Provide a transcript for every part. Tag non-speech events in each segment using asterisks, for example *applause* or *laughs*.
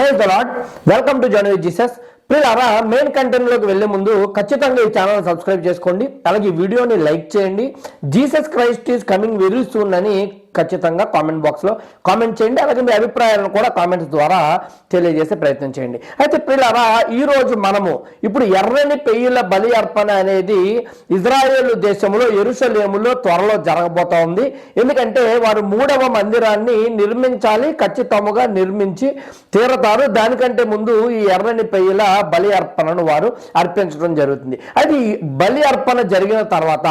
Praise the Lord welcome to journey Jesus ప్రియులారా main కంటెంట్లోకి వెళ్ళే వెళ్ళే ముందు ఖచ్చితంగా ఈ ఛానల్ సబ్స్క్రైబ్ చేసుకోండి. అలాగే ఈ వీడియోని లైక్ చేయండి. Jesus Christ is coming very soon అని ఖచ్చితంగా కామెంట్ బాక్స్లో కామెంట్ చేయండి అలాగే మీ అభిప్రాయాలను కూడా కామెంట్స్ ద్వారా తెలియజేసే ప్రయత్నం చేయండి. అయితే పిల్లరా ఈరోజు మనము ఇప్పుడు ఎర్రని పెయ్యిల బలి అర్పణ అనేది ఇజ్రాయేల్ దేశంలో ఎరుసలేములో త్వరలో జరగబోతా ఉంది. ఎందుకంటే వారు మూడవ మందిరాన్ని నిర్మించాలి ఖచ్చితముగా నిర్మించి తీరతారు. దానికంటే ముందు ఈ ఎర్రని పెయ్యిల బలి అర్పణను వారు అర్పించడం జరుగుతుంది. అది బలి అర్పణ జరిగిన తర్వాత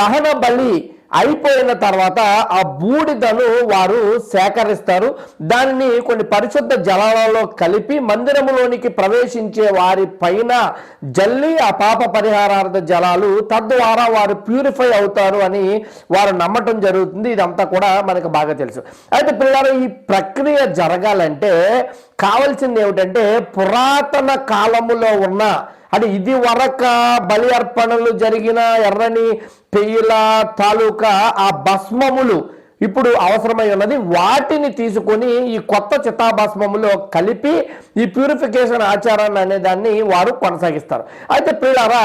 దహన బలి అయిపోయిన తర్వాత ఆ బూడిదను వారు సేకరిస్తారు. దానిని కొన్ని పరిశుద్ధ జలాలలో కలిపి మందిరములోనికి ప్రవేశించే వారి పైన జల్లి ఆ పాప పరిహారార్థ జలాలు తద్వారా వారు ప్యూరిఫై అవుతారు అని వారు నమ్మటం జరుగుతుంది. ఇదంతా కూడా మనకు బాగా తెలుసు. అయితే పిల్లలు ఈ ప్రక్రియ జరగాలంటే కావలసింది ఏమిటంటే పురాతన కాలములో ఉన్న అంటే ఇది వరక బలి అర్పణలు జరిగిన ఎర్రని పెయ్యిల తాలూకా ఆ భస్మములు ఇప్పుడు అవసరమై ఉన్నది వాటిని తీసుకొని ఈ కొత్త చితాభస్మములో కలిపి ఈ ప్యూరిఫికేషన్ ఆచారాన్ని అనే దాన్ని వారు కొనసాగిస్తారు. అయితే పిల్లరా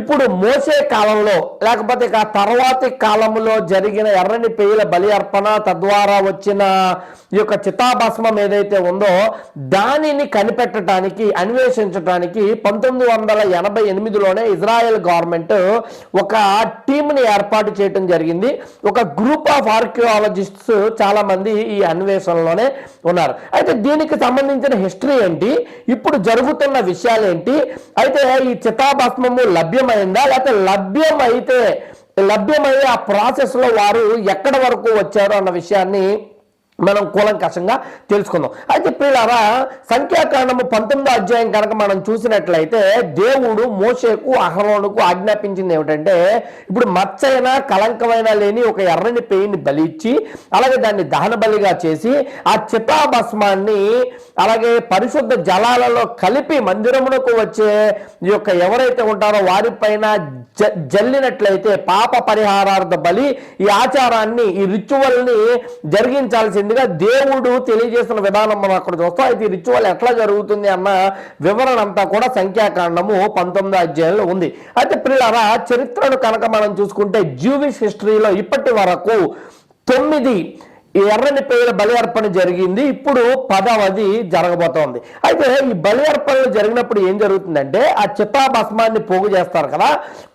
ఇప్పుడు మోసే కాలంలో లేకపోతే ఇక తర్వాతి కాలంలో జరిగిన ఎర్రని పేయల బలి అర్పణ తద్వారా వచ్చిన ఈ యొక్క చితాభస్మం ఏదైతే ఉందో దానిని కనిపెట్టడానికి అన్వేషించడానికి పంతొమ్మిది వందల ఎనభై ఎనిమిదిలోనే ఇజ్రాయెల్ గవర్నమెంట్ ఒక టీంని ఏర్పాటు చేయడం జరిగింది. ఒక గ్రూప్ ఆఫ్ ఆర్కియాలజిస్ట్స్ చాలా మంది ఈ అన్వేషణలోనే ఉన్నారు. అయితే దీనికి సంబంధించిన హిస్టరీ ఏంటి? ఇప్పుడు జరుగుతున్న విషయాలు ఏంటి అయితే ఈ చితాభస్మము లభ్యమైందా? లేకపోతే లభ్యమైతే లభ్యమయ్యే ఆ ప్రాసెస్లో వారు ఎక్కడ వరకు వచ్చారు అన్న విషయాన్ని మనం కూలంకషంగా తెలుసుకుందాం. అయితే పిల్లరా సంఖ్యాకాండము పంతొమ్మిదో అధ్యాయం కనుక మనం చూసినట్లయితే దేవుడు మోషేకు అహరోనుకు ఆజ్ఞాపించింది ఏమిటంటే ఇప్పుడు మచ్చైన కలంకమైన లేని ఒక ఎర్రని పేయిని బలిచ్చి అలాగే దాన్ని దహన బలిగా చేసి ఆ చితాభస్మాన్ని అలాగే పరిశుద్ధ జలాలలో కలిపి మందిరమునకు వచ్చే ఈ యొక్క ఎవరైతే ఉంటారో వారిపైన జ జల్లినట్లయితే పాప పరిహారార్థ బలి ఈ ఆచారాన్ని ఈ రిచువల్ని జరిగించాల్సింది. జరిగించాల్సిందిగా దేవుడు తెలియజేసిన విధానం మనం అక్కడ చూస్తాం. అయితే రిచువల్ ఎట్లా జరుగుతుంది అన్న వివరణ అంతా కూడా సంఖ్యాకాండము పంతొమ్మిదో అధ్యాయంలో ఉంది. అయితే పిల్లరా చరిత్రను కనుక మనం చూసుకుంటే జూవిష్ హిస్టరీలో ఇప్పటి వరకు తొమ్మిది ఈ ఎర్రని పేల బలి అర్పణ జరిగింది. ఇప్పుడు పదవది జరగబోతోంది. అయితే ఈ బలి అర్పణలు జరిగినప్పుడు ఏం జరుగుతుందంటే ఆ చితాభస్మాన్ని పోగు చేస్తారు కదా.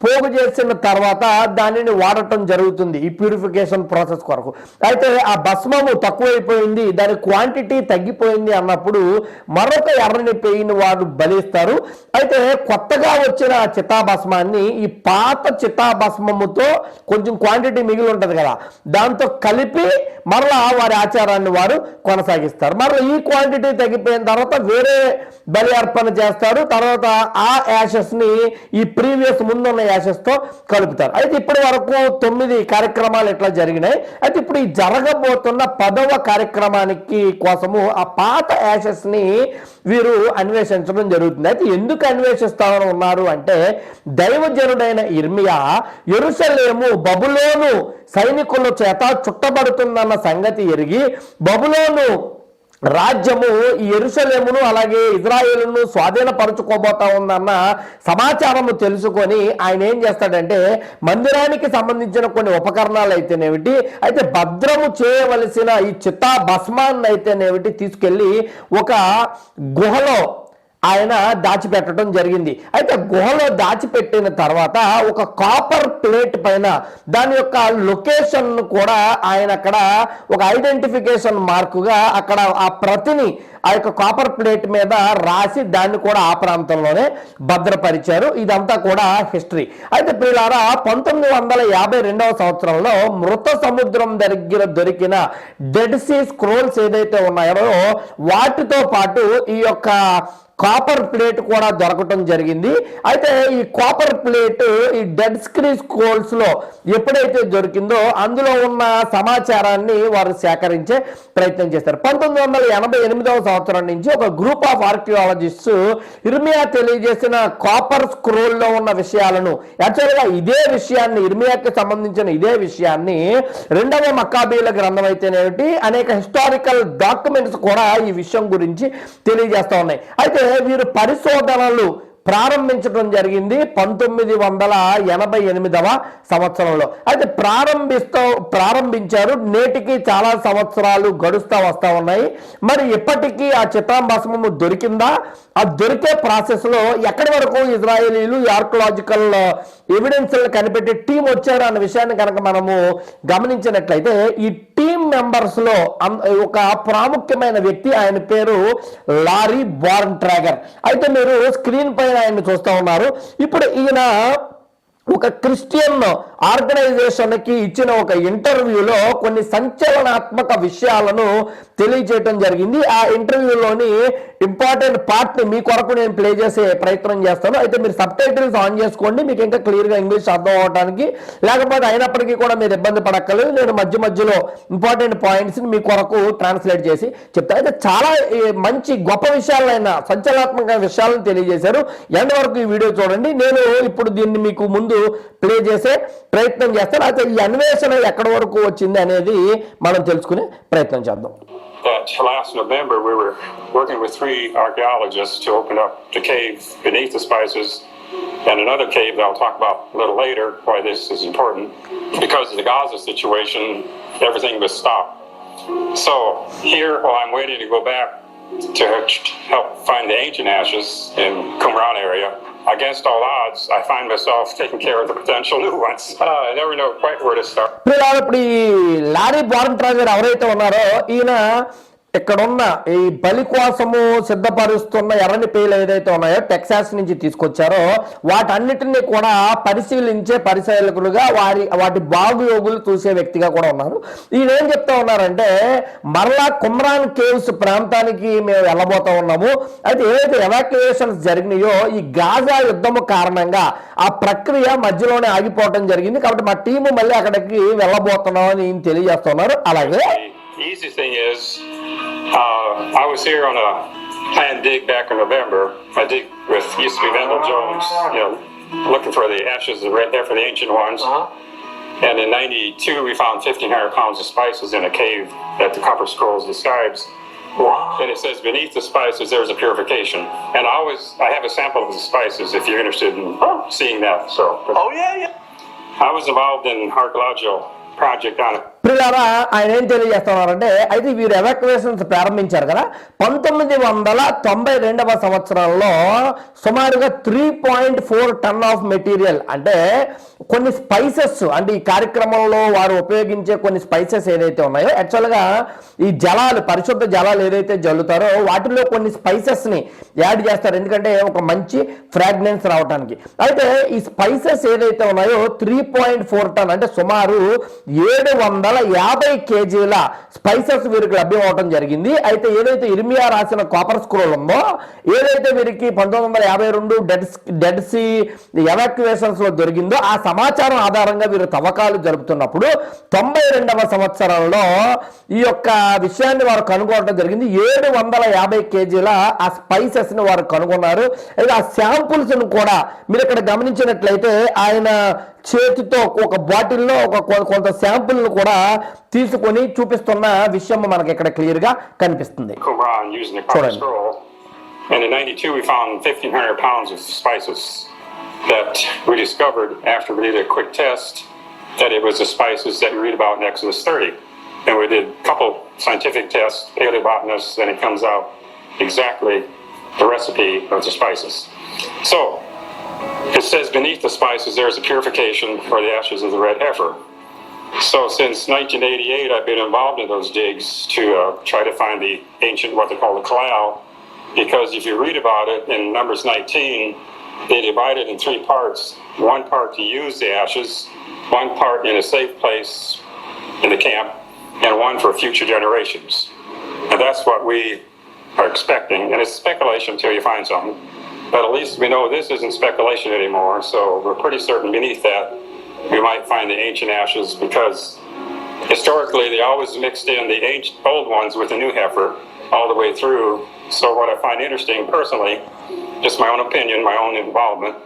పోగు చేసిన తర్వాత దానిని వాడటం జరుగుతుంది ఈ ప్యూరిఫికేషన్ ప్రాసెస్ కొరకు. అయితే ఆ భస్మము తక్కువైపోయింది దాని క్వాంటిటీ తగ్గిపోయింది అన్నప్పుడు మరొక ఎర్రని పేయిని వాడు బలిస్తారు. అయితే కొత్తగా వచ్చిన ఆ చితాభస్మాన్ని ఈ పాత చితాభస్మముతో కొంచెం క్వాంటిటీ మిగిలి ఉంటుంది కదా. దాంతో కలిపి మరలా వారి ఆచారాన్ని వారు కొనసాగిస్తారు. మరి ఈ క్వాంటిటీ తగ్గిపోయిన తర్వాత వేరే బలి అర్పణ చేస్తారు. తర్వాత ఆ యాషెస్ని ఈ ప్రీవియస్ ముందున్న యాషెస్తో కలుపుతారు. అయితే ఇప్పటి వరకు తొమ్మిది కార్యక్రమాలు ఇట్లా జరిగినాయి. అయితే ఇప్పుడు ఈ జరగబోతున్న పదవ కార్యక్రమానికి కోసము ఆ పాత యాషెస్ని వీరు అన్వేషించడం జరుగుతుంది. అయితే ఎందుకు అన్వేషిస్తామని ఉన్నారు అంటే దైవజనుడైన ఇర్మియా ఎరుసలేము బబులోను సైనికుల చేత చుట్టబడుతుందన్న సంగతి ఎరిగి బబులోను రాజ్యము ఈ ఎరుసలేమును అలాగే ఇజ్రాయేలును స్వాధీనపరచుకోబోతా ఉందన్న సమాచారము తెలుసుకొని ఆయన ఏం చేస్తాడంటే మందిరానికి సంబంధించిన కొన్ని ఉపకరణాలు అయితేనేమిటి అయితే భద్రము చేయవలసిన ఈ చిత్తా భస్మాన్ని అయితేనేమిటి తీసుకెళ్ళి ఒక గుహలో ఆయన దాచిపెట్టడం జరిగింది. అయితే గుహలో దాచిపెట్టిన తర్వాత ఒక కాపర్ ప్లేట్ పైన దాని యొక్క లొకేషన్ కూడా ఆయన అక్కడ ఒక ఐడెంటిఫికేషన్ మార్కుగా అక్కడ ఆ ప్రతిని ఆ యొక్క కాపర్ ప్లేట్ మీద రాసి దాన్ని కూడా ఆ ప్రాంతంలోనే భద్రపరిచారు. ఇదంతా కూడా హిస్టరీ అయితే ప్రియులారా పంతొమ్మిది వందల యాభై రెండవ సంవత్సరంలో మృత సముద్రం దగ్గర దొరికిన డెడ్ సీ స్క్రోల్స్ ఏదైతే ఉన్నాయో వాటితో పాటు ఈ యొక్క కాపర్ ప్లేట్ కూడా దొరకటం జరిగింది. అయితే ఈ కాపర్ ప్లేట్ ఈ డెడ్ స్క్రీన్ స్కోల్స్లో ఎప్పుడైతే దొరికిందో అందులో ఉన్న సమాచారాన్ని వారు సేకరించే ప్రయత్నం చేస్తారు పంతొమ్మిది వందల ఎనభై ఎనిమిదవ సంవత్సరం నుంచి ఒక గ్రూప్ ఆఫ్ ఆర్కియాలజిస్ట్స్ ఇర్మియా తెలియజేసిన కాపర్ స్క్రోల్లో ఉన్న విషయాలను యాక్చువల్గా ఇదే విషయాన్ని ఇర్మియాకి సంబంధించిన ఇదే విషయాన్ని రెండవ మక్కాబీల గ్రంథం అయితేనేమిటి అనేక హిస్టారికల్ డాక్యుమెంట్స్ కూడా ఈ విషయం గురించి తెలియజేస్తా ఉన్నాయి. అయితే వీరు పరిశోధనలు ప్రారంభించడం జరిగింది పంతొమ్మిది వందల ఎనభై ఎనిమిదవ సంవత్సరంలో. అయితే ప్రారంభిస్తూ ప్రారంభించారు. నేటికి చాలా సంవత్సరాలు గడుస్తూ వస్తూ ఉన్నాయి. మరి ఇప్పటికీ ఆ చిత్రాంభస్మము దొరికిందా? ఆ దొరికే ప్రాసెస్లో ఎక్కడి వరకు ఇజ్రాయేలీలు ఆర్కలాజికల్ ఎవిడెన్స్లు కనిపెట్టి టీం వచ్చారు అన్న విషయాన్ని కనుక మనము గమనించినట్లయితే ఈ టీం మెంబర్స్లో ఒక ప్రాముఖ్యమైన వ్యక్తి ఆయన పేరు లారీ బార్న్ ట్రాగర్. అయితే మీరు స్క్రీన్ పై ఆయన చూస్తా ఉన్నారు. ఇప్పుడు ఈయన ఒక క్రిస్టియన్ ఆర్గనైజేషన్కి ఇచ్చిన ఒక ఇంటర్వ్యూలో కొన్ని సంచలనాత్మక విషయాలను తెలియజేయటం జరిగింది. ఆ ఇంటర్వ్యూలోని ఇంపార్టెంట్ పార్ట్ని మీ కొరకు నేను ప్లే చేసే ప్రయత్నం చేస్తాను. అయితే మీరు సబ్ టైటిల్స్ ఆన్ చేసుకోండి. మీకు ఇంకా క్లియర్గా ఇంగ్లీష్ అర్థం అవడానికి లేకపోతే అయినప్పటికీ కూడా మీరు ఇబ్బంది పడక్కర్లేదు. నేను మధ్య మధ్యలో ఇంపార్టెంట్ పాయింట్స్ని మీ కొరకు ట్రాన్స్లేట్ చేసి చెప్తాను అయితే చాలా మంచి గొప్ప విషయాలైన సంచలనాత్మక విషయాలను తెలియజేశారు. ఎండ్ వరకు ఈ వీడియో చూడండి. నేను ఇప్పుడు దీన్ని మీకు ముందు ప్లే చేసే ప్రయత్నం చేస్తాను అయితే ఈ అన్వేషణ ఎక్కడి వరకు వచ్చింది అనేది మనం తెలుసుకునే ప్రయత్నం చేద్దాం that last November, we were working with three archaeologists to open up the cave beneath the spices and another cave that I'll talk about a little later, why this is important. Because of the Gaza situation, everything was stopped. So here, while I'm waiting to go back to help find the ancient ashes in Qumran area, against all odds, I find myself taking care of the potential new ones. Uh, *laughs* I never know quite where to start. ఇప్పుడు ఇలా ఇప్పుడు ఈ lorry born ట్రాజర్ ఎవరైతే ఉన్నారో ఈయన ఇక్కడున్న ఈ బలి కోసము సిద్ధపరుస్తున్న ఎర్రని పేలు ఏదైతే ఉన్నాయో టెక్సాస్ నుంచి తీసుకొచ్చారో వాటన్నిటిని కూడా పరిశీలించే పరిశీలకులుగా వారి వాటి బాగుయోగులు చూసే వ్యక్తిగా కూడా ఉన్నారు. ఈయన ఏం చెప్తా ఉన్నారంటే మరలా కుమ్రాన్ కేవ్స్ ప్రాంతానికి మేము వెళ్ళబోతా ఉన్నాము. అయితే ఏదైతే ఎవాక్యుయేషన్స్ జరిగినాయో ఈ గాజా యుద్ధము కారణంగా ఆ ప్రక్రియ మధ్యలోనే ఆగిపోవటం జరిగింది. కాబట్టి మా టీము మళ్ళీ అక్కడికి వెళ్ళబోతున్నాం అని తెలియజేస్తున్నారు అలాగే easy thing is, uh, I was here on a planned dig back in November. I dig with used to be Wendell Jones, you know, looking for the ashes right there for the ancient ones. And in '92, we found 1,500 pounds of spices in a cave that the Copper Scrolls describes. And it says beneath the spices there's a purification. And I always I have a sample of the spices if you're interested in seeing that. So Oh yeah, yeah. I was involved in archaeological project on it. ప్రియులారా ఆయన ఏం తెలియజేస్తున్నారంటే అయితే వీరు ఎవాక్యువేషన్స్ ప్రారంభించారు కదా పంతొమ్మిది వందల తొంభై రెండవ సంవత్సరంలో సుమారుగా three point four ton of material అంటే కొన్ని స్పైసెస్ అంటే ఈ కార్యక్రమంలో వారు ఉపయోగించే కొన్ని స్పైసెస్ ఏదైతే ఉన్నాయో యాక్చువల్గా ఈ జలాలు పరిశుద్ధ జలాలు ఏదైతే జల్లుతారో వాటిలో కొన్ని స్పైసెస్ని యాడ్ చేస్తారు. ఎందుకంటే ఒక మంచి ఫ్రాగ్నెన్స్ రావడానికి అయితే ఈ స్పైసెస్ ఏదైతే ఉన్నాయో త్రీ పాయింట్ ఫోర్ టన్ అంటే సుమారు ఏడు వందల యాభై కేజీల స్పైసెస్ వీరికి లభ్యం అవడం జరిగింది. అయితే ఏదైతే ఇర్మియా రాసిన కాపర్ స్క్రోల్ ఉందో ఏదైతే వీరికి పంతొమ్మిది వందల యాభై రెండు డెడ్ డెడ్ సీ ఎవాక్యువేషన్స్లో దొరికిందో ఆ సమాచారం ఆధారంగా వీరు తవ్వకాలు జరుపుతున్నప్పుడు తొంభై రెండవ సంవత్సరంలో ఈ యొక్క విషయాన్ని వారు కనుగొనడం జరిగింది. ఏడు వందల యాభై కేజీల ఆ స్పైసెస్ని వారు కనుగొన్నారు. అయితే ఆ శాంపుల్స్ను కూడా మీరు ఇక్కడ గమనించినట్లయితే ఆయన చేతితో ఒక బాటిల్లో ఒక కొ- కొంత శాంపుల్ ను కూడా తీసుకొని చూపిస్తున్న విషయం మనకి ఇక్కడ క్లియర్ గా కనిపిస్తుంది Qumran using the copper Correct. scroll. And in '92, we found 1,500 pounds of spices that we discovered after we did a quick test that it was the spices that we read about in Exodus 30. And we did a couple scientific tests, paleobotanists, and it comes out exactly the recipe of the spices. So it says beneath the spices there is a purification for the ashes of the red heifer. So since 1988, I've been involved in those digs to uh, try to find the ancient, what they call the kalal, because if you read about it in Numbers 19, they divide it in three parts. One part to use the ashes, one part in a safe place in the camp, and one for future generations. And that's what we are expecting. And it's speculation until you find something. But at least we know this isn't speculation anymore, so we're pretty certain beneath that we might find the ancient ashes because historically they always mixed in the ancient old ones with the new heifer all the way through. So what I find interesting personally, just my own opinion, my own involvement,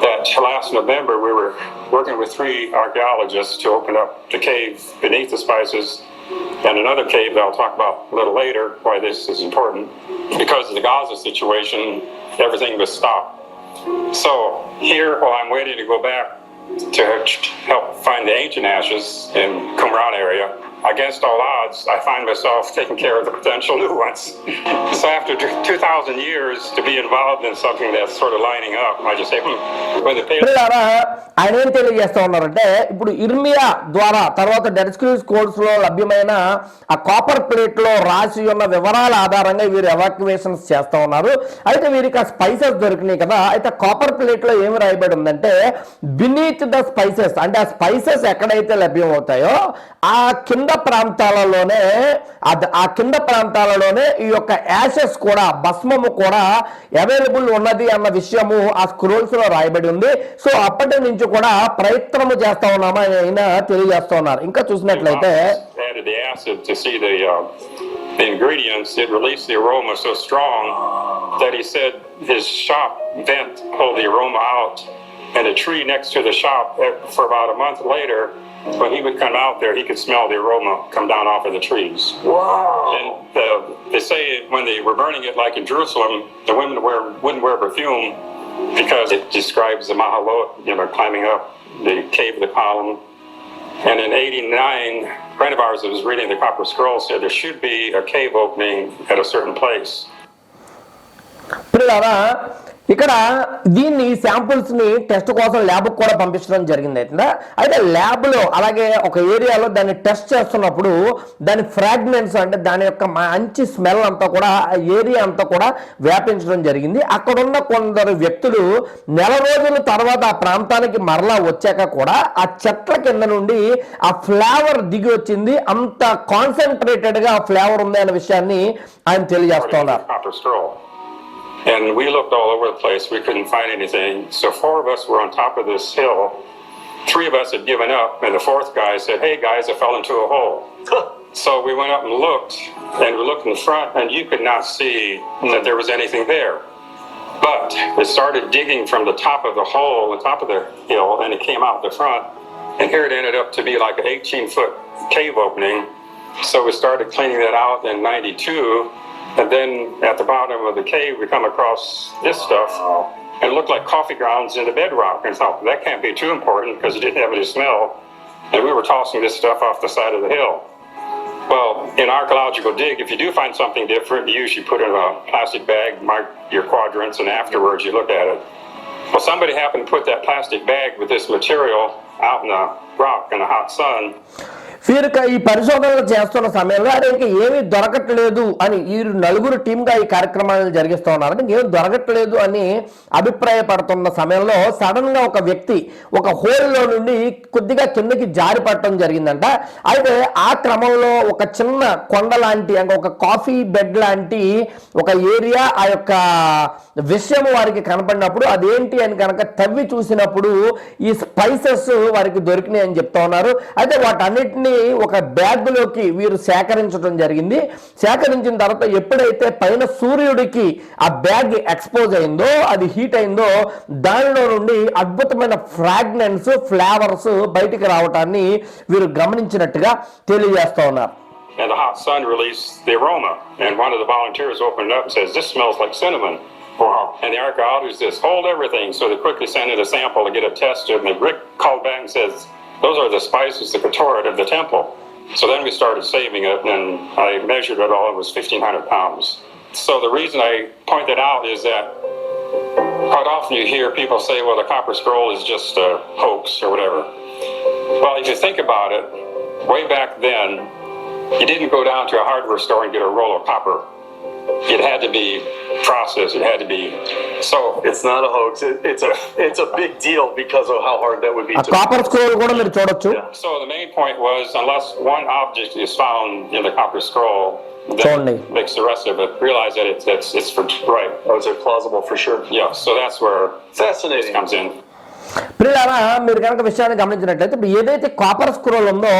that last November we were working with three archaeologists to open up the cave beneath the spices and another cave that I'll talk about a little later why this is important. Because of the Gaza situation, everything was stopped. So here, while I'm waiting to go back to help find the ancient ashes in Qumran area, against all odds, I find myself taking care of the potential new ones. *laughs* so after 2,000 years to be involved in something that's sort of lining up, I just say, hmm, when the pale ఆయన ఏం తెలియజేస్తా ఉన్నారంటే ఇప్పుడు ఇర్మియా ద్వారా తర్వాత dead screens కోడ్స్లో లభ్యమైన ఆ copper ప్లేట్లో రాసి ఉన్న వివరాల ఆధారంగా వీరు ఎవాక్యువేషన్స్ చేస్తా ఉన్నారు అయితే వీరికి ఆ స్పైసెస్ దొరికినాయి కదా అయితే కాపర్ ప్లేట్లో ఏమి రాయబడి ఉందంటే బినీత్ ద స్పైసెస్ అంటే ఆ స్పైసెస్ ఎక్కడైతే లభ్యం అవుతాయో ఆ కింద కింద ప్రాంతాలలోనే ఆ కింద ప్రాంతాలలోనే ఈ యొక్క యాషెస్ కూడా భస్మము కూడా అవైలబుల్ ఉన్నది అన్న విషయము ఆ స్క్రోల్స్లో రాయబడి ఉంది. సో అప్పటి నుంచి కూడా ప్రయత్నము చేస్తా ఉన్నామా ఆయన తెలియజేస్తా ఉన్నారు. ఇంకా చూసినట్లయితే uh, the ingredients, it released the aroma so strong that he said his shop vent pulled the aroma out. And a tree next to the shop, eh, for about a month later, when he would come out there, he could smell the aroma come down off of the trees. And uh, they say when they were burning it, like in Jerusalem, the women wear, wouldn't wear perfume because it describes the Mahalot, you know, climbing up the cave of the column. And in 89, a friend of ours that was reading the Copper Scroll said there should be a cave opening at a certain place. పిల్లరా ఇక్కడ దీన్ని శాంపుల్స్ని test కోసం lab కూడా పంపించడం జరిగింది అయితే అయితే ల్యాబ్లో అలాగే ఒక ఏరియాలో దాన్ని టెస్ట్ చేస్తున్నప్పుడు దాని ఫ్రాగ్మెంట్స్ అంటే దాని యొక్క మంచి స్మెల్ అంతా కూడా ఆ ఏరియా అంతా కూడా వ్యాపించడం జరిగింది. అక్కడ ఉన్న కొందరు వ్యక్తులు నెల రోజుల తర్వాత ఆ ప్రాంతానికి మరలా వచ్చాక కూడా ఆ చెట్ల కింద నుండి ఆ ఫ్లేవర్ దిగి వచ్చింది. అంత కాన్సన్ట్రేటెడ్గా ఆ ఫ్లేవర్ ఉంది అనే విషయాన్ని ఆయన తెలియజేస్తున్నారు And we looked all over the place. We couldn't find anything. So four of us were on top of this hill. Three of us had given up, and the fourth guy said, "Hey guys, I fell into a hole." *laughs* so we went up and looked, and we looked in the front, and you could not see that there was anything there. But it started digging from the top of the hole, the top of the hill, and it came out the front. And here it ended up to be like an 18 foot cave opening. So we started cleaning that out in 92. And then at the bottom of the cave, we come across this stuff. And it looked like coffee grounds in the bedrock. And thought, that can't be too important because it didn't have any smell. And we were tossing this stuff off the side of the hill. Well, in archaeological dig, if you do find something different, you usually put it in a plastic bag, mark your quadrants, and afterwards you look at it. Well, somebody happened to put that plastic bag with this material out in the rock in the hot sun. వీరు ఈ పరిశోధనలు చేస్తున్న సమయంలో అరే ఇంకా ఏమీ దొరకట్లేదు అని ఈ నలుగురు టీమ్గా ఈ కార్యక్రమాలను జరిగిస్తూ ఉన్నారు. అంటే ఏం దొరకట్లేదు అని అభిప్రాయపడుతున్న సమయంలో సడన్గా ఒక వ్యక్తి ఒక హోల్లో నుండి కొద్దిగా కిందకి జారి పడటం జరిగిందంట. అయితే ఆ క్రమంలో ఒక చిన్న కొండ లాంటి ఒక కాఫీ బెడ్ లాంటి ఒక ఏరియా ఆ యొక్క విషయం వారికి కనపడినప్పుడు అదేంటి అని కనుక తవ్వి చూసినప్పుడు ఈ స్పైసెస్ వారికి దొరికినాయి అని చెప్తా ఉన్నారు. అయితే వాటన్నిటిని ఒక బ్యాగ్లోకి వీరు సేకరించడం జరిగింది సేకరించిన తర్వాత ఎప్పుడైతే పైన సూర్యుడికి ఆ బ్యాగ్ ఎక్స్పోజ్ అయిందో అది హీట్ అయిందో దానిలో నుండి అద్భుతమైన ఫ్రాగ్నెన్స్ ఫ్లేవర్స్ బయటికి రావటాన్ని వీరు గమనించినట్టుగా తెలియజేస్తా ఉన్నారు And the hot sun released the aroma. And one of the volunteers opened up and says, This smells like cinnamon. Wow. And the archaeologist says, Hold everything. So they quickly sent in a sample to get it tested. And Rick called back and says, Those are the spices, the ketoret of the temple. So then we started saving it, and I measured it all. It was 1,500 pounds. So the reason I point that out is that quite often you hear people say, well, the Copper Scroll is just a hoax or whatever. Well, if you think about it, way back then, you didn't go down to a hardware store and get a roll of copper. It had to be processed. It had to be so. It's not a hoax. It, it's a it's a big deal because of how hard that would be ఆ to copper scroll కూడా మీరు చూడొచ్చు Yeah. So the main point was, unless one object is found in the Copper Scroll, చూడండి. that makes the rest of it realize that it's, it's, it's for, right. Those are plausible for sure. Yeah, so that's where this Fascinating. comes in. ప్రియులారా మీరు కనుక విషయాన్ని గమనించినట్లయితే ఇప్పుడు ఏదైతే copper scroll ఉందో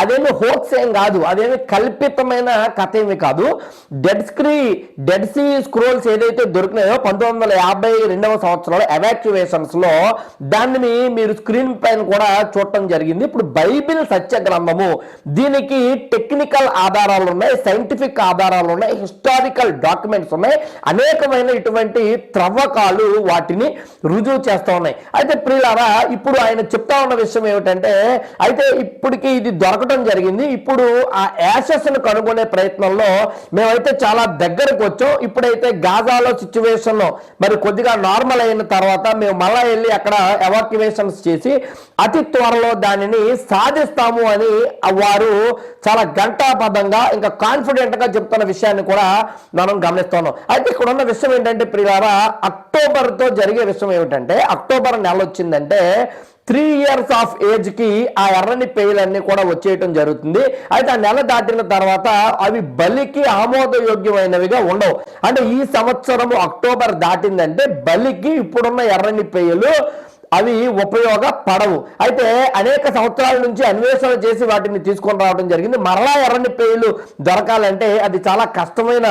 అదేమి హోక్స్ ఏం కాదు అదేమి కల్పితమైన కథ ఏమి కాదు. డెడ్ స్క్రీ డెడ్ సీ స్క్రోల్స్ ఏదైతే దొరికినాయో పంతొమ్మిది వందల యాభై రెండవ సంవత్సరంలో ఎవాక్యువేషన్స్లో దానిని మీరు స్క్రీన్ పైన కూడా చూడటం జరిగింది. ఇప్పుడు బైబిల్ సత్య గ్రంథము దీనికి టెక్నికల్ ఆధారాలు ఉన్నాయి సైంటిఫిక్ ఆధారాలు ఉన్నాయి హిస్టారికల్ డాక్యుమెంట్స్ ఉన్నాయి. అనేకమైన ఇటువంటి త్రవ్వకాలు వాటిని రుజువు చేస్తూ ఉన్నాయి. అయితే ప్రియులారా ఇప్పుడు ఆయన చెప్తా ఉన్న విషయం ఏమిటంటే అయితే ఇప్పటికి ఇది దొరకటం జరిగింది. ఇప్పుడు ఆ యాసెస్ను కనుగొనే ప్రయత్నంలో మేమైతే చాలా దగ్గరకు వచ్చాం. ఇప్పుడైతే గాజాలో సిచ్యువేషన్ మరి కొద్దిగా నార్మల్ అయిన తర్వాత మేము మళ్ళా వెళ్ళి అక్కడ ఎవాక్యువేషన్స్ చేసి అతి త్వరలో దానిని సాధిస్తాము అని వారు చాలా గంటాబద్ధంగా ఇంకా కాన్ఫిడెంట్గా చెప్తున్న విషయాన్ని కూడా మనం గమనిస్తున్నాం అయితే ఇక్కడ ఉన్న విషయం ఏంటంటే ప్రియారా అక్టోబర్తో జరిగే విషయం ఏమిటంటే అక్టోబర్ నెల వచ్చిందంటే త్రీ ఇయర్స్ ఆఫ్ ఏజ్కి ఆ ఎర్రని పేయలన్నీ కూడా వచ్చేయటం జరుగుతుంది. అయితే ఆ నెల దాటిన తర్వాత అవి బలికి ఆమోదయోగ్యమైనవిగా ఉండవు. అంటే ఈ సంవత్సరము అక్టోబర్ దాటిందంటే బలికి ఇప్పుడున్న ఎర్రని పేయలు అవి ఉపయోగపడవు అయితే అనేక సంవత్సరాల నుంచి అన్వేషణ చేసి వాటిని తీసుకొని రావడం జరిగింది. మరలా ఎర్రని పేయలు దొరకాలంటే అది చాలా కష్టమైన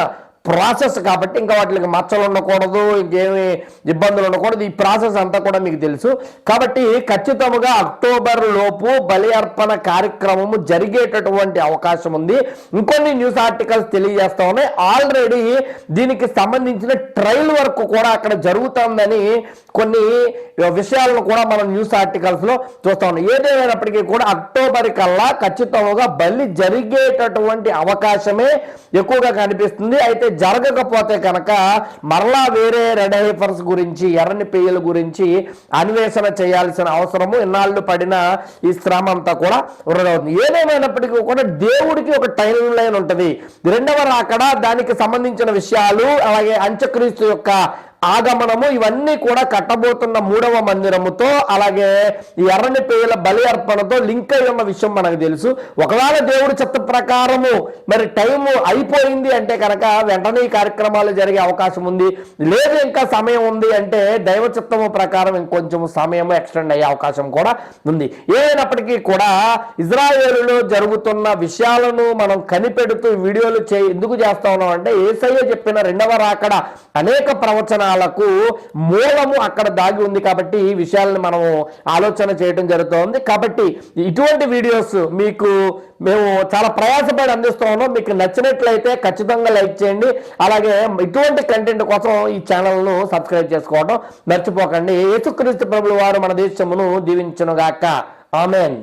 ప్రాసెస్ కాబట్టి ఇంకా వాటికి మచ్చలు ఉండకూడదు ఇంకేమి ఇబ్బందులు ఉండకూడదు. ఈ ప్రాసెస్ అంతా కూడా మీకు తెలుసు. కాబట్టి ఖచ్చితంగా అక్టోబర్ లోపు బలి అర్పణ కార్యక్రమము జరిగేటటువంటి అవకాశం ఉంది. ఇంకొన్ని న్యూస్ ఆర్టికల్స్ తెలియజేస్తా ఉన్నాయి ఆల్రెడీ దీనికి సంబంధించిన ట్రయల్ వర్క్ కూడా అక్కడ జరుగుతుందని కొన్ని విషయాలను కూడా మనం న్యూస్ ఆర్టికల్స్లో చూస్తా ఉన్నాం. ఏదేమైనప్పటికీ కూడా అక్టోబర్ కల్లా ఖచ్చితంగా బలి జరిగేటటువంటి అవకాశమే ఎక్కువగా కనిపిస్తుంది. అయితే జరగకపోతే కనుక మరలా వేరే రెడ్ హైఫర్స్ గురించి ఎర్రని పేయల గురించి అన్వేషణ చేయాల్సిన అవసరము ఇన్నాళ్ళు పడిన ఈ శ్రమ అంతా కూడా వృధవుతుంది ఏదేమైనప్పటికీ కూడా దేవుడికి ఒక టైం లైన్ ఉంటుంది. రెండవ రాకడ దానికి సంబంధించిన విషయాలు అలాగే అంత్యక్రీస్తు యొక్క ఆగమనము ఇవన్నీ కూడా కట్టబోతున్న మూడవ మందిరముతో అలాగే ఈ ఎర్రని పేయల బలి అర్పణతో లింక్ అయి ఉన్న విషయం మనకు తెలుసు. ఒకవేళ దేవుడి చెత్త ప్రకారము మరి టైం అయిపోయింది అంటే కనుక వెంటనే ఈ కార్యక్రమాలు జరిగే అవకాశం ఉంది. లేదు ఇంకా సమయం ఉంది అంటే దైవ చిత్తము ప్రకారం ఇంకొంచెం సమయం ఎక్స్టెండ్ అయ్యే అవకాశం కూడా ఉంది. ఏదైనప్పటికీ కూడా ఇజ్రాయేలులో జరుగుతున్న విషయాలను మనం కనిపెడుతూ వీడియోలు చే ఎందుకు చేస్తా ఉన్నాం అంటే ఏసయ్య చెప్పిన రెండవ రాకడ అనేక ప్రవచనాలు ప్రవచనాలకు మూలము అక్కడ దాగి ఉంది కాబట్టి ఈ విషయాలను మనము ఆలోచన చేయడం జరుగుతోంది. కాబట్టి ఇటువంటి వీడియోస్ మీకు మేము చాలా ప్రయాసపడి అందిస్తూ ఉన్నాం. మీకు నచ్చినట్లయితే ఖచ్చితంగా లైక్ చేయండి. అలాగే ఇటువంటి కంటెంట్ కోసం ఈ ఛానల్ను సబ్స్క్రైబ్ చేసుకోవడం మర్చిపోకండి. యేసుక్రీస్తు ప్రభులు వారు మన దేశమును దీవించునుగాక. ఆమెన్.